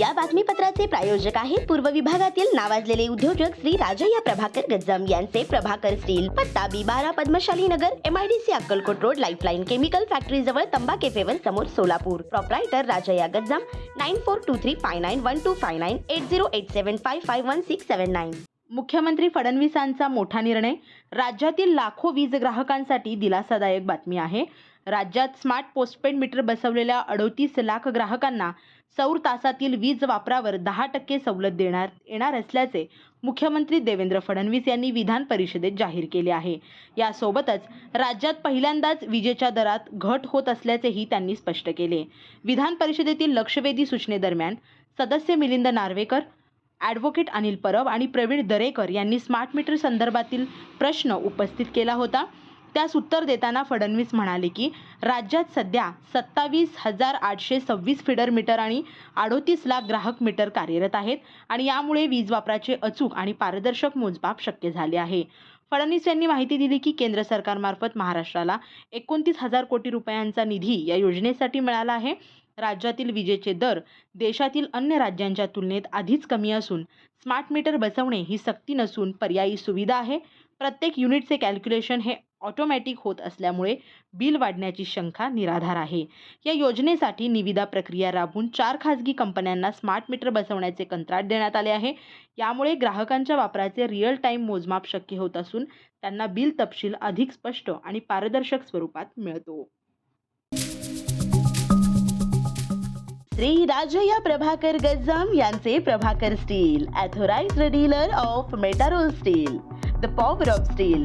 या बातमीपत्राचे प्रायोजक आहेत पूर्व विभागातील नावाजलेले उद्योजक श्री राजय्या प्रभाकर गज्जम यांचे प्रभाकर स्टील पत्ता बी बारा Padmashali Nagar MIDC Akkalkot road lifeline chemical factory जवळ तंबा केफेवर समोर Solapur. Proprietor Rajayya Gajjam nine four two three five nine one two five nine eight zero eight seven five five one six seven nine मुख्यमंत्री फडणवीसांचा मोठा निर्णय राज्यातील लाखो वीज ग्राहकांसाठी दिलासादायक बातमी आहे. राज्यात स्मार्ट पोस्टपेड मीटर बसवलेल्या अडोतीस लाख ग्राहकांना सौर तासातील वीज वापरावर दहा टक्के सवलत देण्यात येणार असल्याचे मुख्यमंत्री देवेंद्र फडणवीस यांनी विधान परिषदेत जाहीर केले आहे. यासोबतच राज्यात पहिल्यांदाच विजेच्या दरात घट होत असल्याचेही त्यांनी स्पष्ट केले. विधान परिषदेतील लक्षवेधी सूचनेदरम्यान सदस्य मिलिंद नार्वेकर ॲडव्होकेट अनिल परब आणि प्रवीण दरेकर यांनी स्मार्ट मीटर संदर्भातील प्रश्न उपस्थित केला होता. त्यास उत्तर देताना फडणवीस म्हणाले की राज्यात सध्या सत्तावीस हजार आठशे सव्वीस फिडर मीटर आणि अडोतीस लाख ग्राहक मीटर कार्यरत आहेत आणि यामुळे वीज वापराचे अचूक आणि पारदर्शक मोजमाप शक्य झाले आहे. फडणवीस यांनी माहिती दिली की केंद्र सरकारमार्फत महाराष्ट्राला एकोणतीस हजार कोटी रुपयांचा निधी या योजनेसाठी मिळाला आहे. राज्यातील विजेचे दर देशातील अन्य राज्यांच्या तुलनेत आधीच कमी असून स्मार्ट मीटर बसवणे ही सक्ती नसून पर्यायी सुविधा आहे. प्रत्येक युनिटचे कॅल्क्युलेशन हे ऑटोमॅटिक होत असल्यामुळे बिल वाढण्याची शंका निराधार आहे. या योजनेसाठी निविदा प्रक्रिया राबवून चार खाजगी कंपन्यांना स्मार्ट मीटर बसवण्याचे कंत्राट देण्यात आले आहे. यामुळे ग्राहकांच्या वापराचे रिअल टाईम मोजमाप शक्य होत असून त्यांना बिल तपशील अधिक स्पष्ट आणि पारदर्शक स्वरूपात मिळतो. श्री राजया प्रभाकर गज्जम यांचे Prabhakar steel authorized dealer of Metarol steel the power of steel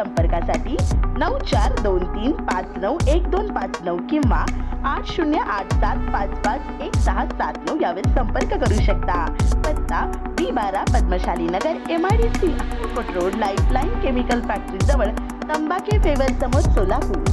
संपर्कासाठी नऊ चार दोन तीन पाच नऊ एक दोन पाच नऊ किंवा आठ शून्य आठ सात पाच पाच एक सहा सात नऊ यावर संपर्क करू शकता. पत्ता बी बारा Padmashali Nagar M I D C Akkalkot road lifeline chemical factory जवळ तंबाखे फेवर समोर सोलापूर.